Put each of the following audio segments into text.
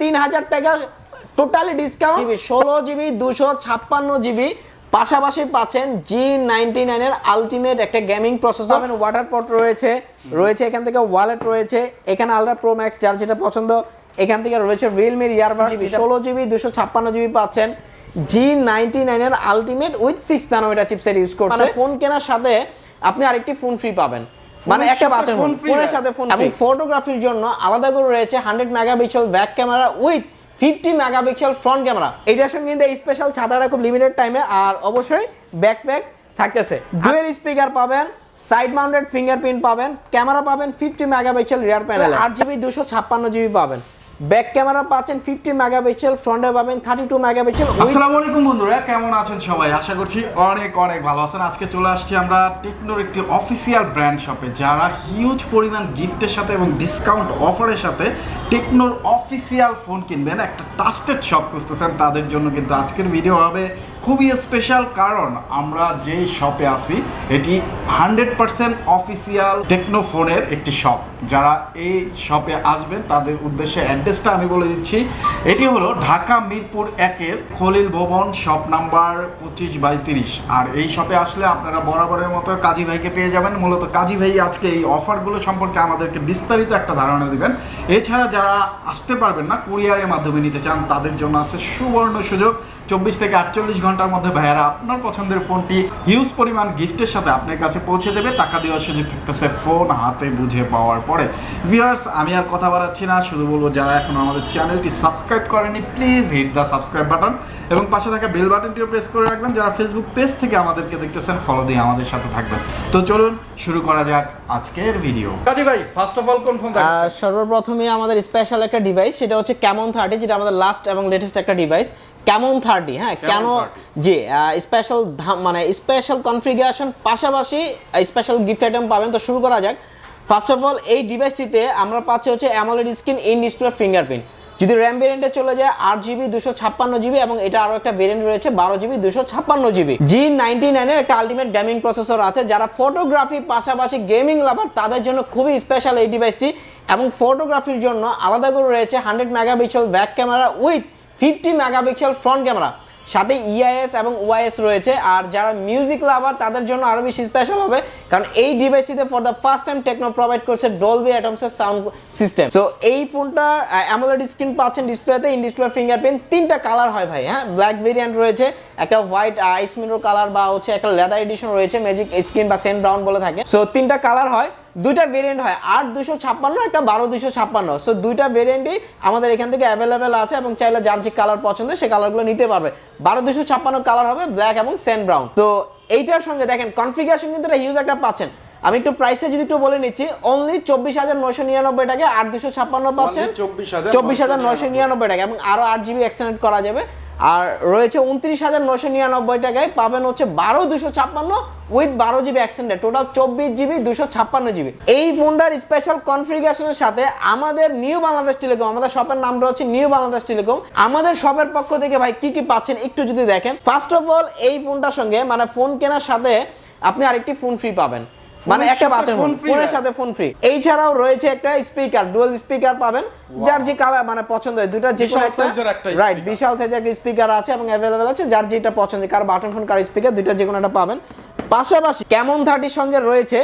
তিন হাজার টাকা টোটালি ডিসকাউন্ট ষোলো জিবি দুশো ছাপ্পান্ন জিবি। পাশাপাশি পাচ্ছেন জি নাইনটি নাইনের আলটিমেট একটা গেমিং প্রসেসর ওয়াটার পট রয়েছে রয়েছে এখান থেকে ওয়ালেট রয়েছে এখানে আলট্রা প্রো ম্যাক্স যার যেটা পছন্দ এখান থেকে রয়েছে রিয়েলমির ইয়ারবাড জিবি ষোলো জিবি দুশো ছাপ্পান্ন জিবি পাচ্ছেন। জি নাইনটি নাইনের ultimate with six nanometer chipset use করছে। ফোন কেনার সাথে আপনি আরেকটি ফোন ফ্রি পাবেন। মানে একটা বাচ্চার ফোন ফোন ফোনের সাথে ফোন এবং ফটোগ্রাফির জন্য আলাদা করে রয়েছে hundred megapixel back camera with fifty megapixel front camera এটার সঙ্গে কিন্তু স্পেশাল ছাতাটা খুব লিমিটেড টাইমে আর অবশ্যই ব্যাকপ্যাক থাকতেছে। ডুয়েল স্পিকার পাবেন সাইড মাউন্টেড ফিঙ্গারপ্রিন্ট পাবেন ক্যামেরা পাবেন ফিফটি মেগাপিক্সেল রিয়ার প্যানেল আট জিবি দুশো ছাপ্পান্ন জিবি পাবেন। ব্যাক ক্যামেরা পাচ্ছেন ফিফটি মেগাপিক্সেল ফ্রন্টে পাবেন থার্টি টু মেগাপিক্সেল আসসালামু আলাইকুম বন্ধুরা, কেমন আছেন সবাই? আশা করছি অনেক অনেক ভালো আছেন। আজকে চলে আসছি আমরা টেকনোর একটি অফিসিয়াল ব্র্যান্ড শপে যারা হিউজ পরিমাণ গিফটের সাথে এবং ডিসকাউন্ট অফারের সাথে টেকনোর অফিসিয়াল ফোন কিনবেন। একটা ট্রাস্টেড শপ খুঁজতেছেন, তাদের জন্য কিন্তু আজকের ভিডিও হবে খুবই স্পেশাল কারণ আমরা যে শপে আছি, এটি হান্ড্রেড পার্সেন্ট অফিসিয়াল টেকনো ফোনের একটি শপ যারা এই শপে আসবেন, তাদের উদ্দেশ্যে অ্যাড্রেসটা আমি বলে দিচ্ছি। এটি হলো ঢাকা মিরপুর একের খলিল ভবন শপ নাম্বার পঁচিশ বাই তিরিশ। আর এই শপে আসলে আপনারা বরাবরের মতো কাজী ভাইকে পেয়ে যাবেন। মূলত কাজী ভাই আজকে এই অফারগুলো সম্পর্কে আমাদেরকে বিস্তারিত একটা ধারণা দিবেন। এছাড়া যারা আসতে পারবেন না কুরিয়ারের মাধ্যমে নিতে চান, তাদের জন্য আছে সুবর্ণ সুযোগ। চব্বিশ থেকে আটচল্লিশ ঘণ্টার মধ্যে ভাইয়ারা আপনার পছন্দের ফোনটি হিউজ পরিমাণ গিফটের সাথে আপনার কাছে পৌঁছে দেবে টাকা দেওয়ার সুযোগ থাকতেছে ফোন হাতে বুঝে পাওয়ার পরে। ভিউয়ার্স আমি আর কথা বাড়াচ্ছি না শুধু বলব যারা এখন আমাদের চ্যানেলটি সাবস্ক্রাইব করেনি please hit the subscribe button এবং পাশে থাকা বেল বাটনটিও প্রেস করে রাখবেন যারা ফেসবুক পেজ থেকে আমাদেরকে দেখতেছেন ফলো দিয়ে আমাদের সাথে থাকবেন। তো চলুন শুরু করা যাক আজকের ভিডিও কাজী ভাই ফার্স্ট অফ অল কোন ফোন সর্বপ্রথমে আমাদের স্পেশাল একটা ডিভাইস সেটা হচ্ছে ক্যামন থার্টি যেটা আমাদের লাস্ট এবং লেটেস্ট একটা ডিভাইস ক্যামন থার্টি হ্যাঁ? কেন 30 জি স্পেশাল মানে স্পেশাল কনফিগারেশন পাশাপাশি স্পেশাল গিফট আইটেম পাবেন। তো শুরু করা যাক। ফার্স্ট অফ অল এই ডিভাইসটিতে আমরা পাচ্ছি হচ্ছে AMOLED screen in display fingerprint যদি র্যাম ভেরিয়েন্টে চলে যায়, আট জিবি দুশো ছাপ্পান্ন জিবি এবং এটা আরও একটা ভেরিয়েন্ট রয়েছে, বারো জিবি দুশো ছাপ্পান্ন জিবি জি নাইনটি নাইনের একটা আলটিমেট গেমিং প্রসেসর আছে, যারা ফটোগ্রাফি পাশাপাশি গেমিং লাভার তাদের জন্য খুবই স্পেশাল এই ডিভাইসটি এবং ফটোগ্রাফির জন্য আলাদা করে রয়েছে hundred megapixel back camera with fifty megapixel front camera সাথে ইআইএস এবং ওআইএস রয়েছে। আর যারা মিউজিক লাভার তাদের জন্য আরও বেশি স্পেশাল হবে। কারণ এই ডিভাইসটিতে for the first time Tecno provide করছে ডলবি অ্যাটমসের সাউন্ড সিস্টেম সো এই ফোনটা অ্যামোলেড স্ক্রিন পাচ্ছেন ডিসপ্লেতে ইন ডিসপ্লে ফিঙ্গারপ্রিন্ট তিনটা কালার হয় ভাই হ্যাঁ? ব্ল্যাক ভেরিয়েন্ট রয়েছে, একটা হোয়াইট আইস মিরো কালার বা হচ্ছে একটা লেদার এডিশন রয়েছে ম্যাজিক স্ক্রিন বা সেন ব্রাউন বলে থাকে। সো তিনটা কালার হয়। দুইটা ভেরিয়েন্ট হয়। আট দুশো ছাপ্পান্ন একটা বারো দুশো ছাপ্পান্ন। সো দুইটা ভেরিয়েন্টই আমাদের এখান থেকে অ্যাভেলেবেল আছে এবং চাইলে যার যে কালার পছন্দ সে কালারগুলো নিতে পারবে। বারো দুশো ছাপ্পান্ন কালার হবে ব্ল্যাক এবং সেন ব্রাউন তো এইটার সঙ্গে দেখেন কনফিগারেশন কিন্তু এটা হিউজ একটা পাচ্ছেন। আমি একটু প্রাইসটা যদি একটু বলে নিচ্ছি অনলি চব্বিশ হাজার নয়শো নিরানব্বই টাকা আট দুশো ছাপ্পান্ন পাচ্ছেন। চব্বিশ হাজার নয়শো নিরানব্বই টাকা এবং আরও আট জিবি এক্সটেন্ড করা যাবে। আর রয়েছে উনত্রিশ হাজার নয়শো নিরানব্বই টাকায় পাবেন হচ্ছে বারো দুশো ছাপ্পান্ন উইথ বারো জিবি এক্সটেন্ডেড টোটাল চব্বিশ জিবি দুশো ছাপ্পান্ন জিবি এই ফোনটার স্পেশাল কনফিগারেশনের সাথে আমাদের নিউ বাংলাদেশ টেলিকম আমাদের শপের নামটা হচ্ছে নিউ বাংলাদেশ টেলিকম আমাদের শপের পক্ষ থেকে ভাই কি কি পাচ্ছেন একটু যদি দেখেন। ফার্স্ট অফ অল এই ফোনটার সঙ্গে মানে ফোন কেনার সাথে আপনি আরেকটি ফোন ফ্রি পাবেন। মানে একটা বাচ্চা ফোন ফোন ফোনের সাথে ফোন ফ্রি এছাড়াও রয়েছে একটা স্পিকার ডুয়াল স্পিকার পাবেন। যার যে কালার মানে পছন্দ হয় দুইটা যে কোনো একটা রাইট বিশাল সাইজের একটা স্পিকার আছে এবং অ্যাভেলেবেল আছে যার যেটা পছন্দ কার বাটন ফোন কার স্পিকার দুইটা যে কোনো একটা পাবেন। পাশাপাশি কেমন থার্টির সঙ্গে রয়েছে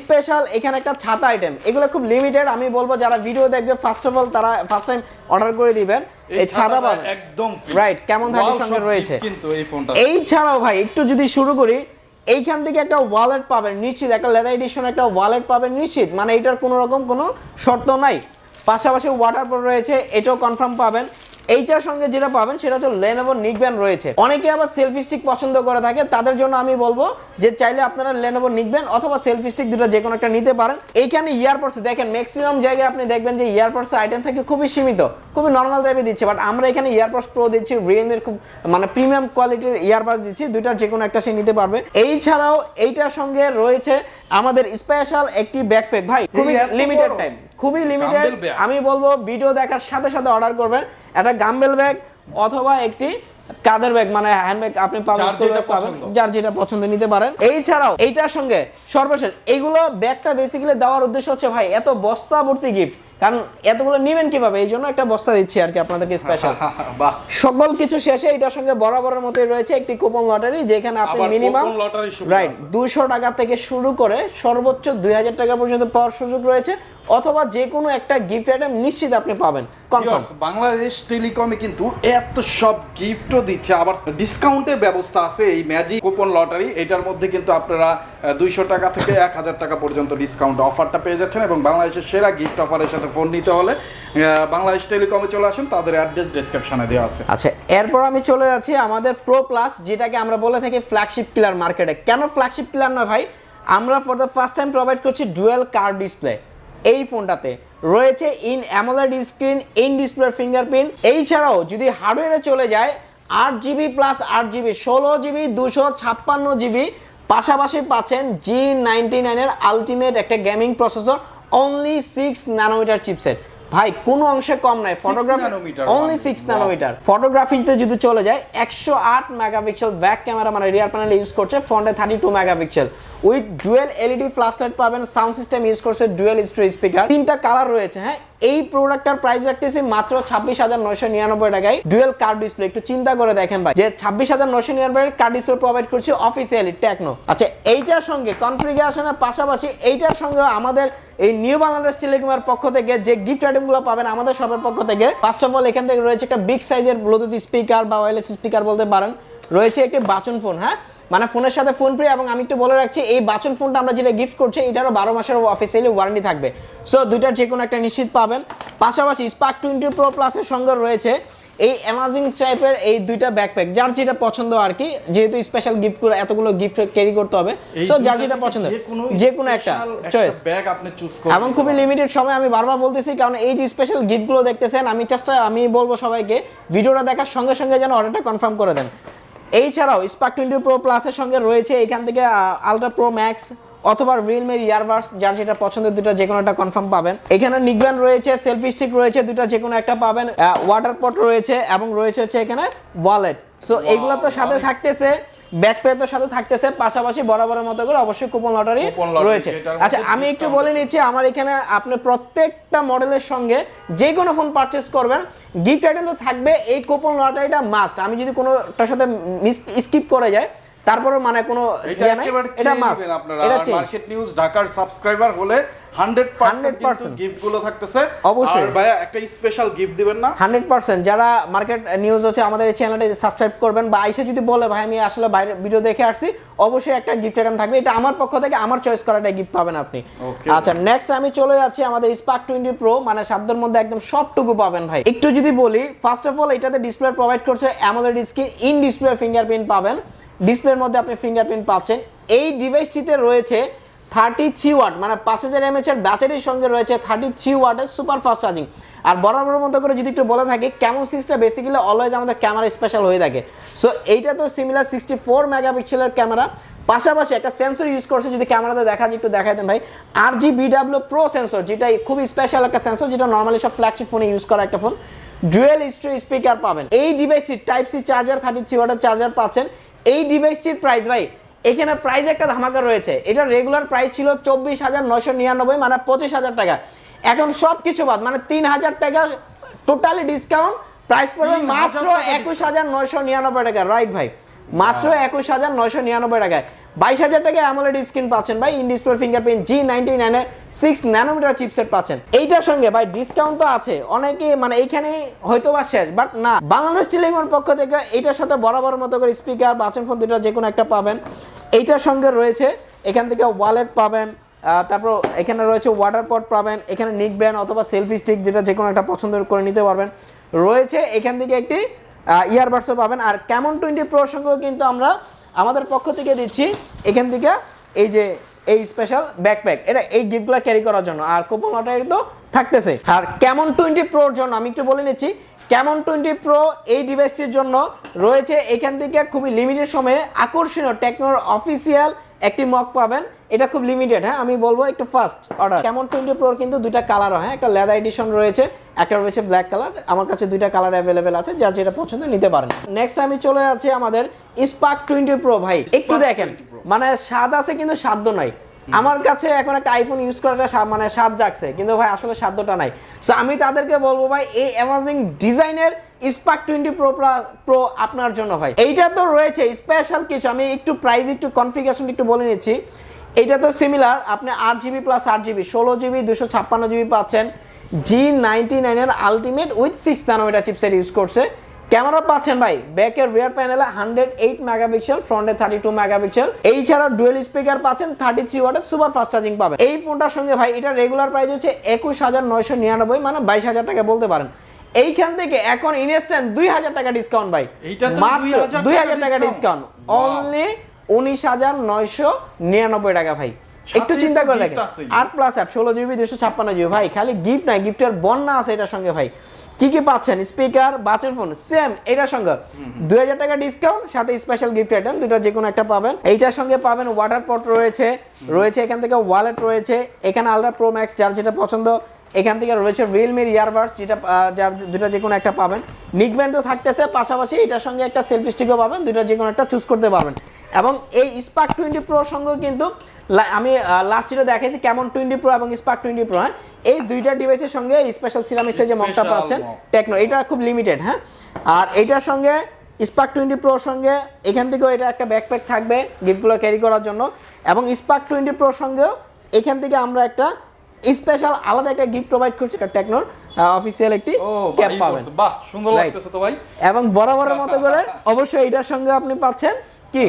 স্পেশাল এখানে একটা ছাতা আইটেম এগুলো খুব লিমিটেড আমি বলব যারা ভিডিও দেখবে ফার্স্ট অফ অল তারা ফার্স্ট টাইম অর্ডার করে দিবেন। এই ছাতা পাবেন। একদম Right, কেমন থার্টির সঙ্গে রয়েছে। কিন্তু এই ফোনটা এই ছাড়াও ভাই একটু যদি শুরু করি এইখান থেকে একটা ওয়ালেট পাবেন নিশ্চিত, একটা লেদার এডিশন একটা ওয়ালেট পাবেন নিশ্চিত। মানে এটার কোনো রকম কোনো শর্ত নাই। পাশাপাশি ওয়াটার প্রুফ রয়েছে, এটাও কনফার্ম পাবেন। এইটার সঙ্গে যেটা পাবেন সেটা হচ্ছে লেনোভো নিকব্যান্ড রয়েছে। অনেকে আবার সেলফি স্টিক পছন্দ করে থাকে তাদের জন্য আমি বলব যে চাইলে আপনারা লেনোভো নিকব্যান্ড অথবা সেলফি স্টিক দুটো যে কোনো একটা নিতে পারেন। এইখানে ইয়ারপডস দেখেন ম্যাক্সিমাম জায়গায় আপনি দেখবেন যে ইয়ারপডস আইটেম থাকে খুবই সীমিত খুবই নর্মাল টাইপে দিচ্ছে। বাট আমরা এখানে ইয়ারপডস প্রো দিচ্ছি রিয়েলমির খুব মানে প্রিমিয়াম কোয়ালিটির ইয়ারবাডস দিচ্ছি দুইটার যে কোনো একটা সে নিতে পারবে। এই ছাড়াও এইটার সঙ্গে রয়েছে আমাদের স্পেশাল একটি ব্যাকপ্যাক ভাই খুবই লিমিটেড টাইম খুবই লিমিটেড আমি বলব ভিডিও দেখার সাথে সাথে অর্ডার করবেন। একটা গাম্বেল ব্যাগ অথবা একটি কাদের ব্যাগ মানে হ্যান্ড ব্যাগ আপনি পাবেন যার যেটা পাবেন পছন্দ। যার যেটা পছন্দ নিতে পারেন। এই ছাড়াও এইটার সঙ্গে সর্বশেষ এইগুলো ব্যাগটা বেসিক্যালি দেওয়ার উদ্দেশ্য হচ্ছে ভাই এত বস্তা ভর্তি গিফট কারণ এতগুলো নেবেন কীভাবে? এই জন্য একটা বস্তা দিচ্ছি আর কি আপনাদেরকে স্পেশাল সকল কিছু শেষে এটার সঙ্গে বরাবরের মতো রয়েছে একটি কুপন লটারি যেখানে আপনি মিনিমাম রাইট। দুশো টাকা থেকে শুরু করে সর্বোচ্চ দুই হাজার টাকা পর্যন্ত পাওয়ার সুযোগ রয়েছে অথবা যে কোনো একটা গিফট আইটেম নিশ্চিত আপনি পাবেন। বাংলাদেশ টেলিকমে কিন্তু এত সব গিফটও দিচ্ছে। আবার ডিসকাউন্টের ব্যবস্থা আছে এই ম্যাজিক কুপন লটারি এটার মধ্যে কিন্তু আপনারা দুইশো টাকা থেকে এক হাজার টাকা পর্যন্ত ডিসকাউন্ট অফারটা পেয়ে যাচ্ছেন এবং বাংলাদেশের সেরা গিফট অফারের সাথে ফোন নিতে হলে বাংলাদেশ টেলিকমে চলে আসুন। তাদের অ্যাড্রেস ডেসক্রিপশনে দেওয়া আছে। আচ্ছা এরপর আমি চলে যাচ্ছি আমাদের প্রো প্লাস যেটাকে আমরা বলে থাকি ফ্ল্যাগশিপ কিলার মার্কেটে কেন ফ্ল্যাগশিপ কিলার নয় ভাই? আমরা for the first time provide করছি ডুয়েল কার ডিসপ্লে এই ফোনটাতে রয়েছে in AMOLED screen in display fingerprint এই ছাড়াও যদি হার্ডওয়্যারে চলে যায় আট জিবি প্লাস আট জিবি ষোলো জিবি দুশো ছাপ্পান্ন জিবি পাশাপাশি পাচ্ছেন জি নাইনটি নাইনের আলটিমেট একটা gaming processor only six nanometer chipset ভাই কোনো অংশে কম নাই ফটোগ্রাফি অনলি সিক্স ন্যানোমিটার ফটোগ্রাফিতে যদি চলে যায় একশো আট মেগাপিক্সেল ব্যাক ক্যামেরা মানে রিয়ার প্যানেল ইউজ করছে ফ্রন্টে thirty two megapixel with dual LED flash light পাবেন সাউন্ড সিস্টেম ইউজ করছে ডুয়েল স্টোরি স্পিকার তিনটা কালার রয়েছে হ্যাঁ? এই প্রোডাক্টটার প্রাইস রাখতেছি মাত্র ছাব্বিশ হাজার নয়শো নিরানব্বই টাকায়। ডুয়েল কার্ড ডিসপ্লে একটু চিন্তা করে দেখেন ভাই। যে ছাব্বিশ হাজার নয়শো নিরানব্বই কার্ড ডিসপ্লে প্রোভাইড করছি অফিসিয়ালি টেকনো আচ্ছা এইটার সঙ্গে কনফিগারেশনের পাশাপাশি এইটার সঙ্গে আমাদের এই নিউ বাংলাদেশ টেলিকমের পক্ষ থেকে যে গিফট আইটেমগুলো পাবেন আমাদের শপের পক্ষ থেকে ফার্স্ট অফ অল এখান থেকে রয়েছে একটা বিগ সাইজের ব্লুটুথ স্পিকার বা ওয়্যারলেস স্পিকার বলতে পারেন। রয়েছে একটি বাচন ফোন হ্যাঁ? মানে ফোনের সাথে ফোন ফ্রি এবং আমি একটু বলে রাখছি এই বাচন ফোনটা আমরা যেটা গিফট করছি এটারও বারো মাসের অফিসিয়ালি ওয়ারেন্টি থাকবে। সো দুইটার যে কোনো একটা নিশ্চিত পাবেন। পাশাপাশি স্পার্ক টোয়েন্টি প্রো প্লাসের সঙ্গে রয়েছে এই অ্যামাজিং টাইপের এই দুইটা ব্যাকপ্যাক যার যেটা পছন্দ আর কি যেহেতু স্পেশাল গিফট করে এতগুলো গিফট ক্যারি করতে হবে। সো যার যেটা পছন্দ যেকোনো যে কোনো একটা চয়েস ব্যাগ আপনি চুজ করুন এবং খুবই লিমিটেড সময় আমি বারবার বলতেছি কারণ এই যে স্পেশাল গিফটগুলো দেখতেছেন আমি চেষ্টা আমি বলব সবাইকে ভিডিওটা দেখার সঙ্গে সঙ্গে যেন অর্ডারটা কনফার্ম করে দেন। এই ছাড়াও স্পার্ক টোয়েন্টি প্রো প্লাসের সঙ্গে রয়েছে এখান থেকে আলট্রা প্রো ম্যাক্স অথবা রিয়েলমির ইয়ারবার্স যার যেটা পছন্দের দুটো যে কোনো একটা কনফার্ম পাবেন। এখানে নিকব্যান্ড রয়েছে সেলফি স্টিক রয়েছে দুটা যে কোনো একটা পাবেন। ওয়াটার পট রয়েছে এবং রয়েছে হচ্ছে এখানে ওয়ালেট সো এগুলো তো সাথে থাকতেছে। ব্যাকপ্যাক তো সাথে থাকতেছে পাশাপাশি বরাবরের মতো করে অবশ্যই কুপন লটারি রয়েছে। আচ্ছা আমি একটু বলে নিচ্ছি আমার এখানে আপনি প্রত্যেকটা মডেলের সঙ্গে যে কোনো ফোন পারচেস করবেন। গিফট আইটেম তো থাকবে এই কুপন লটারিটা মাস্ট আমি যদি কোনোটার সাথে স্কিপ করে যায় তারপরে মানে কোনো এটা মাস্ট এটা মার্কেট নিউজ ঢাকার সাবস্ক্রাইবার হলে 100% গিফটগুলো থাকতেছে। অবশ্যই। ভাইয়া একটা স্পেশাল গিফট দিবেন না? হান্ড্রেড পার্সেন্ট যারা মার্কেট নিউজ হচ্ছে আমাদের এই চ্যানেলটা সাবস্ক্রাইব করবেন বা আইসে যদি বলে ভাই আমি আসলে বাইরে ভিডিও দেখে আসছি অবশ্যই একটা গিফট আইটেম থাকবে। এটা আমার পক্ষ থেকে আমার চয়েস করাটা গিফট পাবেন আপনি। আচ্ছা নেক্সট আমি চলে যাচ্ছি আমাদের স্পার্ক টোয়েন্টি প্রো মানে সাধ্যের মধ্যে একদম সবটুকু পাবেন ভাই। একটু যদি বলি ফার্স্ট অফ অল এটাতে ডিসপ্লে প্রোভাইড করছে AMOLED screen in display fingerprint পাবেন। ডিসপ্লের মধ্যে আপনি ফিঙ্গারপ্রিন্ট পাচ্ছেন। এই ডিভাইসটিতে রয়েছে থার্টি থ্রি ওয়াট মানে পাঁচ হাজার এমএচ এর ব্যাটারির সঙ্গে রয়েছে থার্টি থ্রি ওয়াটের সুপার ফাস্ট চার্জিং আর বরাবর মতো করে যদি একটু বলে থাকি ক্যামো সিক্সটা বেসিক্যালি অলওয়েজ আমাদের ক্যামেরা স্পেশাল হয়ে থাকে। সো এইটা তো সিমিলার সিক্সটি ফোর মেগাপিক্সেলের ক্যামেরা পাশাপাশি একটা সেন্সর ইউজ করছে, যদি ক্যামেরাতে দেখা যায়, একটু দেখাই দেন ভাই। R G BW pro sensor যেটা খুবই স্পেশাল একটা সেন্সর যেটা নর্মালি সব ফ্ল্যাগশিপ ফোনে ইউজ করা একটা ফোন ডুয়েল স্ট্রি স্পিকার পাবেন। এই ডিভাইসটি type C charger thirty three ওয়াটের চার্জার পাচ্ছেন। এই ডিভাইসটির প্রাইস ভাই এখানে প্রাইস একটা ধামাকা রয়েছে। এটা রেগুলার প্রাইস ছিল চব্বিশ হাজার নশো নিরানব্বই মানে পঁচিশ হাজার টাকা। এখন সব কিছু বাদ মানে তিন হাজার টাকা টোটালি ডিসকাউন্ট প্রাইস পড়বে মাত্র একুশ হাজার নয়শো নিরানব্বই টাকা। রাইট ভাই? মাত্র একুশ হাজার নয়শো নিরানব্বই টাকায়। বাইশ হাজার টাকায় অ্যামোলেড স্ক্রিন পাচ্ছেন ভাই in display fingerprint G ninety নাইনের সিক্স ন্যানোমিটার চিপসেট পাচ্ছেন। এইটার সঙ্গে ভাই ডিসকাউন্ট তো আছে অনেকে মানে এইখানে হয়তো বা শেষ বাট না। বাংলাদেশ টেলিকমের পক্ষ থেকে এইটার সাথে বরাবর মতো করে স্পিকার বাচন ফোন দুটো যে কোনো একটা পাবেন। এইটার সঙ্গে রয়েছে, এখান থেকে ওয়ালেট পাবেন তারপর এখানে রয়েছে ওয়াটার পট পাবেন, এখানে নিক ব্যান্ড অথবা সেলফি স্টিক যেটা যে কোনো একটা পছন্দ করে নিতে পারবেন। রয়েছে এখান থেকে একটি ইয়ারবাডসও পাবেন। আর কেমন টোয়েন্টি প্রোর সঙ্গেও কিন্তু আমরা আমাদের পক্ষ থেকে দিচ্ছি এখান থেকে এই যে এই স্পেশাল ব্যাকপ্যাক এটা এই গিফটগুলো ক্যারি করার জন্য। আর কুপন লটারি তো থাকতেছে। আর কেমন টোয়েন্টি প্রোর জন্য আমি একটু বলে নিচ্ছি কেমন টোয়েন্টি প্রো এই ডিভাইসটির জন্য রয়েছে এখান থেকে খুবই লিমিটেড সময়ে আকর্ষণীয় টেকনোর অফিসিয়াল একটি মক পাবেন। এটা খুব লিমিটেড হ্যাঁ? আমি বলব একটু ফার্স্ট অর্ডার কেমন টোয়েন্টি প্রোর কিন্তু দুইটা কালার হয় হ্যাঁ? একটা লেদার এডিশন রয়েছে একটা রয়েছে ব্ল্যাক কালার আমার কাছে দুইটা কালার অ্যাভেলেবেল আছে যার যেটা পছন্দ নিতে পারেন। নেক্সট আমি চলে যাচ্ছি আমাদের স্পার্ক টোয়েন্টি প্রো ভাই। একটু দেখেন মানে স্বাদ আছে কিন্তু সাধ্য নাই। আমার কাছে এখন একটা আইফোন ইউজ করাটা মানে স্বাদ জাগছে কিন্তু ভাই আসলে সাধ্যটা নাই। সো আমি তাদেরকে বলব ভাই এই অ্যামাজিং ডিজাইনের স্পার্ক টোয়েন্টি প্রো প্রো আপনার জন্য ভাই। এইটা তো রয়েছে স্পেশাল কিছু। আমি একটু প্রাইস একটু কনফিগারেশন একটু বলে নিচ্ছি। এইটা তো সিমিলার আপনি আট জিবি প্লাস আট জিবি ষোলো জিবি দুশো ছাপ্পান্ন জিবি পাচ্ছেন। জি নাইনটি নাইনের ultimate with six nanometer chipset use করছে। ক্যামেরা পাচ্ছেন ভাই ব্যাকের রিয়ার প্যানেলে হান্ড্রেড এইট মেগাপিক্সেল ফ্রন্টে থার্টি টু মেগাপিক্সেল এই ছাড়া ডুয়েল স্পিকার পাচ্ছেন থার্টি থ্রি ওয়াটের সুপার ফাস্ট চার্জিং পাবেন। এই ফোনটার সঙ্গে ভাই, এটা রেগুলার প্রাইস হচ্ছে একুশ হাজার নয়শো নিরানব্বই মানে বাইশ হাজার টাকা বলতে পারেন। এইখান থেকে এখন ইনস্ট্যান্ট দুই হাজার টাকা ডিসকাউন্ট ভাই। মাত্র দুই হাজার টাকা ডিসকাউন্ট অনলি উনিশ হাজার নয়শো নিরানব্বই টাকা ভাই। একটু চিন্তা করে দেখেন। আট প্লাস আট ষোলো জিবি দুশো ছাপ্পান্ন জিবি ভাই খালি গিফট নাই গিফটের বন্যা আছে এটার সঙ্গে ভাই। কি কি পাচ্ছেন? স্পিকার বাচের ফোন সেম এটার সঙ্গে। দুই হাজার টাকা ডিসকাউন্ট সাথে স্পেশাল গিফট আইটেম দুটো যে কোনো একটা পাবেন। এইটার সঙ্গে পাবেন ওয়াটার পট রয়েছে। রয়েছে এখান থেকে ওয়ালেট রয়েছে। এখানে আলট্রা প্রো ম্যাক্স যার যেটা পছন্দ এখান থেকে রয়েছে রিয়েলমির ইয়ারবাডস যেটা যার দুটো যে কোনো একটা পাবেন। নিকব্যান্ড তো থাকতেছে পাশাপাশি এটার সঙ্গে একটা সেলফি স্টিকও পাবেন দুটো যে কোনো একটা চুজ করতে পারবেন। এবং এই স্পার্ক টোয়েন্টি প্রোর সঙ্গেও কিন্তু আমি লাস্ট যেটা দেখেছি কেমন টোয়েন্টি প্রো এবং স্পার্ক টোয়েন্টি প্রো হ্যাঁ? এই দুইটা ডিভাইসের সঙ্গে স্পেশাল সিরামিক্সের যে মকটা পাচ্ছেন টেকনো এটা খুব লিমিটেড হ্যাঁ? আর এটার সঙ্গে স্পার্ক টোয়েন্টি প্রোর সঙ্গে এখান থেকেও এটা একটা ব্যাকপ্যাক থাকবে গিফটগুলো ক্যারি করার জন্য। এবং স্পার্ক টোয়েন্টি প্রোর সঙ্গেও এখান থেকে আমরা একটা স্পেশাল আলাদা একটা গিফট প্রোভাইড করছে টেকনোর অফিসিয়াল একটি ক্যাপ পাবেন। বাহ সুন্দর লাগতেছে তো ভাই। এবং বরাবরের মতো করে অবশ্যই এটার সঙ্গে আপনি পাচ্ছেন কি?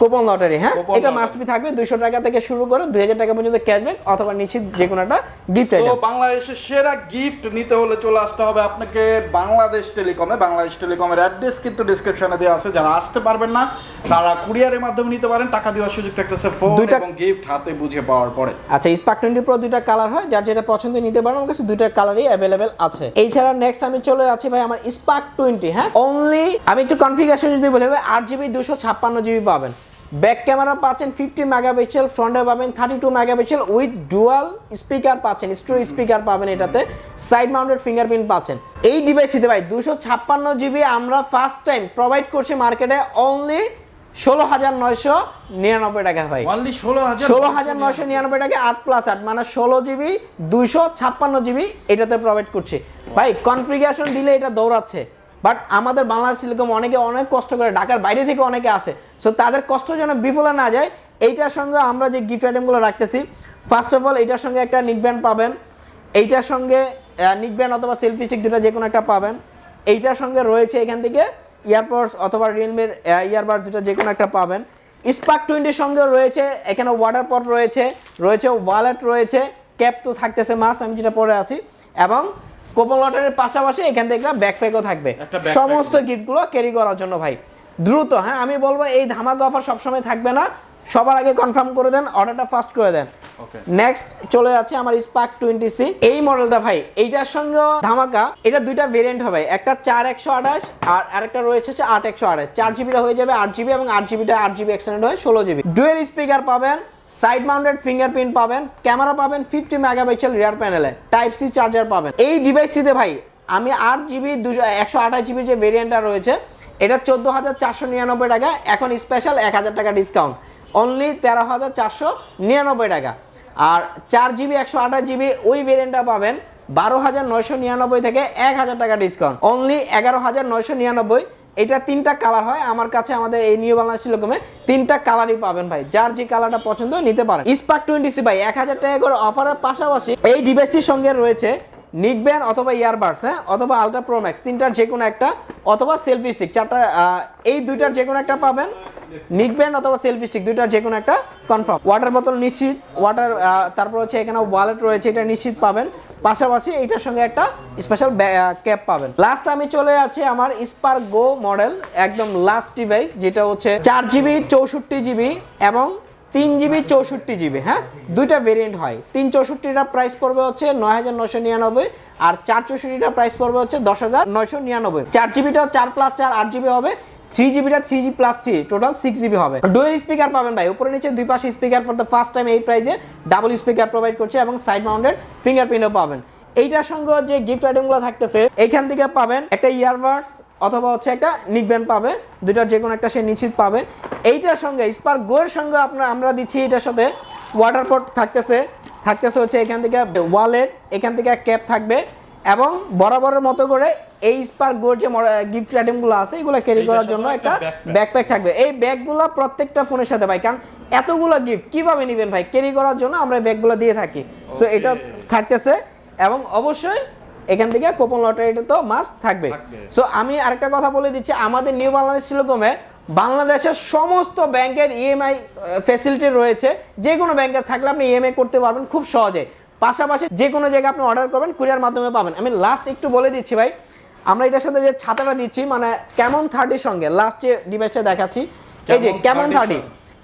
কুপন লটারি হ্যাঁ? এটা lottery। মাস্ট বি থাকবে। দুইশো টাকা থেকে শুরু করে দুই হাজার টাকা পর্যন্ত ক্যাশব্যাক অথবা নিশ্চিত যে কোনো একটা গিফট তো আইটেম বাংলাদেশের সেরা গিফট নিতে হলে চলে আসতে হবে আপনাকে বাংলাদেশ টেলিকমে। বাংলাদেশ টেলিকমের অ্যাড্রেস কিন্তু ডিসক্রিপশনে দেওয়া আছে। যারা আসতে পারবেন না তারা কুরিয়ারের মাধ্যমে নিতে পারেন। টাকা দেওয়ার সুযোগ থাকতেছে ফোন এবং গিফট হাতে বুঝে পাওয়ার পরে। আচ্ছা স্পার্ক টোয়েন্টি প্রো দুইটা কালার হয়। যার যেটা পছন্দ নিতে পারেন আমার কাছে দুইটা কালারই অ্যাভেলেবেল আছে। এছাড়া নেক্সট আমি চলে যাচ্ছি ভাই আমার স্পার্ক টোয়েন্টি হ্যাঁ? অনলি আমি একটু কনফিগারেশন যদি বলি ভাই আট জিবি দুশো ছাপ্পান্ন জিবি পাবেন। ব্যাক ক্যামেরা পাচ্ছেন ফিফটি মেগাপিক্সেল ফ্রন্টে পাবেন thirty two megapixel with dual speaker পাচ্ছেন স্টোরি স্পিকার পাবেন এটাতে সাইড মাউন্টেড ফিঙ্গারপ্রিন্ট পাচ্ছেন। এই ডিভাইসটিতে ভাই দুশো ছাপ্পান্ন জিবি আমরা ফার্স্ট টাইম প্রোভাইড করছি মার্কেটে অনলি ষোলো হাজার নয়শো নিরানব্বই টাকা ভাই। অনলি ষোলো হাজার ষোলো হাজার নয়শো নিরানব্বই টাকা আট প্লাস আট মানে ষোলো জিবি দুইশো ছাপ্পান্ন জিবি এটাতে প্রোভাইড করছে। ভাই কনফিগারেশন দিলে এটা দৌড়াচ্ছে। বাট আমাদের বাংলাদেশ টেলিকম অনেকে অনেক কষ্ট করে, ঢাকার বাইরে থেকে অনেকে আসে। সো তাদের কষ্ট যেন বিফলে না যায়, এইটার সঙ্গে আমরা যে গিফট আইটেমগুলো রাখতেছি ফার্স্ট অফ অল এইটার সঙ্গে একটা নিকব্যান্ড পাবেন। এইটার সঙ্গে নিকব্যান্ড অথবা সেলফি স্টিক দুটো যে কোনো একটা পাবেন। এইটার সঙ্গে রয়েছে এখান থেকে ইয়ারপডস অথবা রিয়েলমির ইয়ারবাডস দুটো যে কোনো একটা পাবেন। স্পার্ক টোয়েন্টির সঙ্গে রয়েছে, এখানে ওয়াটার পট রয়েছে রয়েছে ওয়ালেট রয়েছে ক্যাপ তো থাকতেছে মাস আমি যেটা পরে আছি। এবং কোপন লটারির পাশাপাশি এখান থেকে ব্যাকপ্যাকও থাকবে। সমস্ত গিফটগুলো ক্যারি করার জন্য ভাই। দ্রুত হ্যাঁ আমি বলব এই ধামাকা অফার সবসময় থাকবে না। সবার আগে কনফার্ম করে দেন অর্ডারটা ফাস্ট করে দেন। ওকে নেক্সট চলে যাচ্ছে আমার স্পার্ক টোয়েন্টি সি এই মডেলটা ভাই এইটার সঙ্গে ধামাকা এটা দুইটা ভেরিয়েন্ট হবে। একটা চার একশো আঠাশ আর আরেকটা রয়েছে হচ্ছে আট একশো আঠাশ। চার জিবিটা হয়ে যাবে আট জিবি এবং আট জিবিটা আট জিবি এক্সটেন্ড হয় ষোলো জিবি ডুয়েল স্পিকার পাবেন সাইড মাউন্টেড ফিঙ্গারপ্রিন্ট পাবেন ক্যামেরা পাবেন ফিফটি মেগাপিক্সেল রিয়ার প্যানেলে টাইপ সি চার্জার পাবেন। এই ডিভাইসটিতে ভাই, আমি আট জিবি দুশো, একশো আঠাশ জিবি যে ভেরিয়েন্টটা রয়েছে, এটা চোদ্দ হাজার চারশো নিরানব্বই টাকা, এখন স্পেশাল এক হাজার টাকা ডিসকাউন্ট অনলি তেরো হাজার চারশো নিরানব্বই টাকা। আর চার জিবি একশো আঠাশ জিবি ওই ভেরিয়েন্টটা পাবেন, বারো হাজার নয়শো নিরানব্বই থেকে এক হাজার টাকা ডিসকাউন্ট অনলি এগারো হাজার নয়শো নিরানব্বই এটা তিনটা কালার হয়। আমার কাছে আমাদের এই নিউ বাংলাদেশি লোকমে তিনটা কালারই পাবেন ভাই। যার যে কালারটা পছন্দ নিতে পারেন। স্পার্ক টোয়েন্টি সি ভাই, এক হাজার টাকা করে অফারের পাশাপাশি এই ডিভাইসটির সঙ্গে রয়েছে নিকব্যান অথবা ইয়ারবাডস হ্যাঁ? অথবা আলট্রা প্রোম্যাক্স তিনটার যে কোনো একটা, অথবা সেলফি স্টিক চারটা এই দুইটার যে কোনো একটা পাবেন। নিকব্যান্ড অথবা সেলফি স্টিক দুইটার যে কোনো একটা কনফার্ম ওয়াটার বোতল নিশ্চিত ওয়াটার তারপর হচ্ছে এখানে ওয়ালেট রয়েছে, এটা নিশ্চিত পাবেন। পাশাপাশি এইটার সঙ্গে একটা স্পেশাল ক্যাপ পাবেন। লাস্ট আমি চলে আছি আমার স্পার্ক গো মডেল একদম লাস্ট ডিভাইস যেটা হচ্ছে চার জিবি চৌষট্টি জিবি এবং তিন জিবি চৌষট্টি জিবি হ্যাঁ? দুইটা ভেরিয়েন্ট হয়। তিন চৌষট্টিটা প্রাইস পড়বে হচ্ছে নয় হাজার নয়শো নিরানব্বই আর চার চৌষট্টিটা প্রাইস পড়বে হচ্ছে দশ হাজার নয়শো নিরানব্বই। চার জিবিটা চার প্লাস চার আট জিবি হবে। Three জিবিটা three G plus three total six GB হবে। ডুয়েল স্পিকার পাবেন ভাই, উপরে নিচে দুই পাশে speaker for the first time এই প্রাইজে ডাবল স্পিকার প্রোভাইড করছে এবং সাইড মাউন্টেড ফিঙ্গারপ্রিন্টও পাবেন। এইটার সঙ্গে যে গিফট আইটেমগুলো থাকতেছে, এখান থেকে পাবেন একটা ইয়ারবাডস অথবা হচ্ছে একটা নিকব্যান্ড পাবে দুইটার যে কোনো একটা সে নিশ্চিত পাবে এইটার সঙ্গে স্পার্ক গোয়ের সঙ্গে আপনার আমরা দিচ্ছি এটার সাথে ওয়াটার পট থাকতেছে থাকতেছে হচ্ছে এখান থেকে ওয়ালেট এখান থেকে ক্যাপ থাকবে। এবং বরাবরের মতো করে এই স্পার্ক গোর যে গিফট আইটেমগুলো আছে এগুলো ক্যারি করার জন্য একটা ব্যাকপ্যাক থাকবে। এই ব্যাগগুলো প্রত্যেকটা ফোনের সাথে ভাই কারণ এতগুলো গিফট কীভাবে নেবেন ভাই? ক্যারি করার জন্য আমরা ব্যাগগুলো দিয়ে থাকি। সো এটা থাকতেছে এবং অবশ্যই এখান থেকে কোপন লটারিটা তো মাস্ট থাকবে। সো আমি আরেকটা কথা বলে দিচ্ছি আমাদের নিউ বাংলাদেশ টেলিকমে বাংলাদেশের সমস্ত ব্যাংকের ইএমআই ফ্যাসিলিটি রয়েছে। যে কোনো ব্যাংকের থাকলে আপনি ইএমআই করতে পারবেন খুব সহজে। পাশাপাশি যে কোনো জায়গায় আপনি অর্ডার করবেন কুরিয়ার মাধ্যমে পাবেন। আমি লাস্ট একটু বলে দিচ্ছি ভাই আমরা এটার সাথে যে ছাতাটা দিচ্ছি মানে কেমন থার্টির সঙ্গে লাস্ট যে ডিভাইসে দেখাচ্ছি এই যে কেমন থার্টি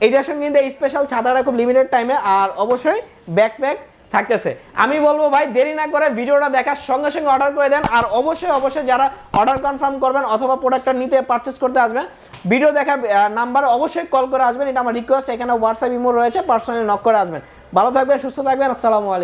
এইটার সঙ্গে? কিন্তু এই স্পেশাল ছাতাটা খুব লিমিটেড টাইমে আর অবশ্যই ব্যাকপ্যাক থাকতেছে। আমি বলব ভাই দেরি না করে ভিডিওটা দেখার সঙ্গে সঙ্গে অর্ডার করে দেন আর অবশ্যই অবশ্যই যারা অর্ডার কনফার্ম করবেন অথবা প্রোডাক্টটা নিতে পারচেস করতে আসবেন ভিডিও দেখার নাম্বার অবশ্যই কল করে আসবেন। এটা আমার রিকোয়েস্ট এখানে হোয়াটসঅ্যাপ ইমো রয়েছে পার্সোনালি নক করে আসবেন। ভালো থাকবেন সুস্থ থাকবেন আসসালামু আলাইকুম।